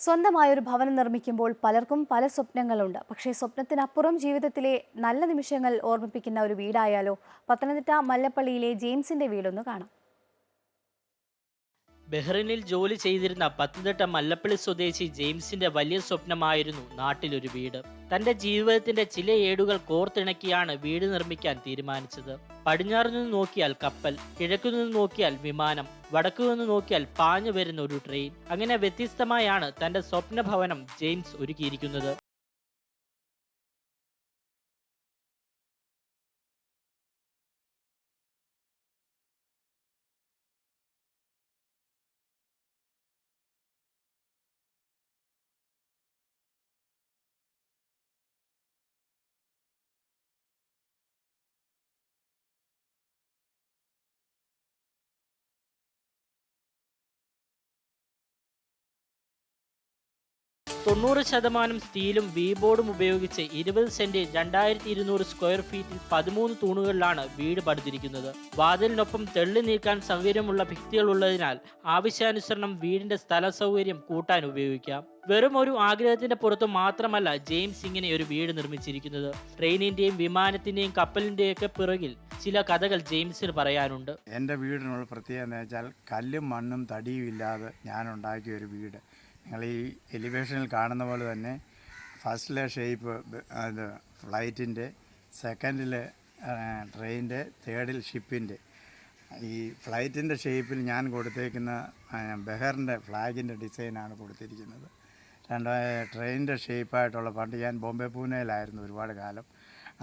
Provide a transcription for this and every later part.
സ്വന്തമായൊരു ഭവനം നിർമ്മിക്കുമ്പോൾ പലർക്കും പല സ്വപ്നങ്ങളുണ്ട്. പക്ഷേ സ്വപ്നത്തിനപ്പുറം ജീവിതത്തിലെ നല്ല നിമിഷങ്ങൾ ഓർമ്മിപ്പിക്കുന്ന ഒരു വീടായാലോ പത്തനംതിട്ട മല്ലപ്പള്ളിയിലെ ജെയിംസിന്റെ വീടൊന്ന് കാണാം. ബഹ്റിനിൽ ജോലി ചെയ്തിരുന്ന പത്തനംതിട്ട മല്ലപ്പള്ളി സ്വദേശി ജെയിംസിന്റെ വലിയ സ്വപ്നമായിരുന്നു നാട്ടിലൊരു വീട്. തന്റെ ജീവിതത്തിന്റെ ചില ഏടുകൾ കോർത്തിണക്കിയാണ് വീട് നിർമ്മിക്കാൻ തീരുമാനിച്ചത്. പടിഞ്ഞാറു നിന്ന് നോക്കിയാൽ കപ്പൽ കിഴക്കു നിന്ന് നോക്കിയാൽ വിമാനം വടക്കു നിന്ന് നോക്കിയാൽ പാഞ്ഞു വരുന്ന ഒരു ട്രെയിൻ. അങ്ങനെ വ്യത്യസ്തമായാണ് തന്റെ സ്വപ്ന ഭവനം ജെയിംസ് ഒരുക്കിയിരിക്കുന്നത്. തൊണ്ണൂറ് ശതമാനം സ്റ്റീലും വീബോർഡും ഉപയോഗിച്ച് ഇരുപത് സെന്റ് രണ്ടായിരത്തി ഇരുന്നൂറ് സ്ക്വയർ ഫീറ്റിൽ പതിമൂന്ന് തൂണുകളിലാണ് വീട് പടുത്തിരിക്കുന്നത് വാതിലിനൊപ്പം തെള്ളി നീക്കാൻ സൗകര്യമുള്ള ഭിത്തികൾ ഉള്ളതിനാൽ ആവശ്യാനുസരണം വീടിന്റെ സ്ഥല സൗകര്യം കൂട്ടാൻ ഉപയോഗിക്കാം. വെറും ഒരു ആഗ്രഹത്തിന്റെ പുറത്ത് മാത്രമല്ല ജെയിംസ് ഇങ്ങനെ ഒരു വീട് നിർമ്മിച്ചിരിക്കുന്നത്. ട്രെയിനിന്റെയും വിമാനത്തിന്റെയും കപ്പലിന്റെയും ഒക്കെ പിറകിൽ ചില കഥകൾ ജെയിംസിന് പറയാനുണ്ട്. എന്റെ വീടിനുള്ള പ്രത്യേകത എന്ന് വെച്ചാൽ കല്ലും മണ്ണും തടിയും ഇല്ലാതെ ഞാൻ ഉണ്ടാക്കിയ ഒരു വീട്. നിങ്ങൾ ഈ എലിവേഷനിൽ കാണുന്ന പോലെ തന്നെ ഫസ്റ്റിലെ ഷേപ്പ് അത് ഫ്ലൈറ്റിന്റെ സെക്കൻഡിൽ ട്രെയിനിന്റെ തേർഡിൽ ഷിപ്പിന്റെ. ഈ ഫ്ലൈറ്റിന്റെ ഷേപ്പിൽ ഞാൻ കൊടുത്തേക്കുന്ന ബെഹറിന്റെ ഫ്ലാഗിന്റെ ഡിസൈനാണ് കൊടുത്തിരിക്കുന്നത്. രണ്ട് ട്രെയിനിന്റെ ഷേപ്പായിട്ടുള്ള പണ്ട് ഞാൻ ബോംബെ പൂനെയിലായിരുന്നു ഒരുപാട് കാലം.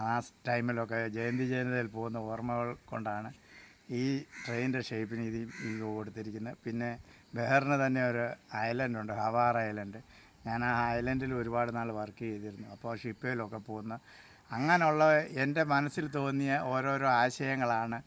ആ ടൈമിലൊക്കെ ജയന്തി ജയന്തിയിൽ പോകുന്ന ഓർമ്മകൾ കൊണ്ടാണ് ഈ ട്രെയിനിന്റെ ഷേപ്പിന് ഇത് ഈ കൊടുത്തിരിക്കുന്നത് പിന്നെ ബെഹറിന് തന്നെ ഒരു ഐലൻഡ് ഉണ്ട് ഹവാർ ഐലൻഡ്. ഞാൻ ആ ഐലൻഡിൽ ഒരുപാട് നാൾ വർക്ക് ചെയ്തിരുന്നു. അപ്പോൾ ഷിപ്പയിലൊക്കെ പോകുന്ന അങ്ങനെയുള്ള എന്റെ മനസ്സിൽ തോന്നിയ ഓരോരോ ആശയങ്ങളാണ്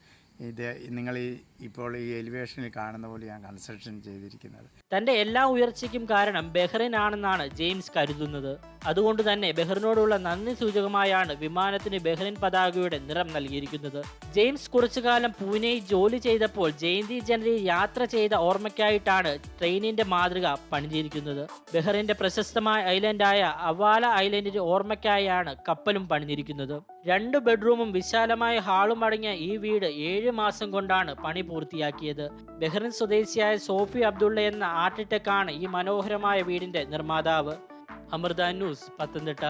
ഇത്. നിങ്ങൾ ഈ ഇപ്പോൾ ഈ എലിവേഷനിൽ കാണുന്ന പോലെ ഞാൻ കൺസ്ട്രക്ഷൻ ചെയ്തിരിക്കുന്നത്. തന്റെ എല്ലാ ഉയർച്ചയ്ക്കും കാരണം ബെഹ്റിൻ ആണെന്നാണ് ജെയിംസ് കരുതുന്നത്. അതുകൊണ്ട് തന്നെ ബെഹ്റിനോടുള്ള നന്ദി സൂചകമായാണ് വിമാനത്തിന് ബെഹ്റിൻ പതാകയുടെ നിറം നൽകിയിരിക്കുന്നത്. ജെയിംസ് കുറച്ചു കാലം പൂനെയിൽ ജോലി ചെയ്തപ്പോൾ ജയന്തി ജനറി യാത്ര ചെയ്ത ഓർമ്മയ്ക്കായിട്ടാണ് ട്രെയിനിന്റെ മാതൃക പണിഞ്ഞിരിക്കുന്നത്. ബെഹ്റിന്റെ പ്രശസ്തമായ ഐലൻഡായ അവാല ഐലൻഡിന്റെ ഓർമ്മയ്ക്കായാണ് കപ്പലും പണിഞ്ഞിരിക്കുന്നത്. രണ്ട് ബെഡ്റൂമും വിശാലമായ ഹാളും അടങ്ങിയ ഈ വീട് ഏഴ് മാസം കൊണ്ടാണ് പണി പൂർത്തിയാക്കിയത്. ബെഹ്റിൻ സ്വദേശിയായ സോഫി അബ്ദുള്ള എന്ന ആർട്ടിടെക്കാണ് ഈ മനോഹരമായ വീടിന്റെ നിർമ്മാതാവ്. അമൃത ന്യൂസ് പത്തനംതിട്ട.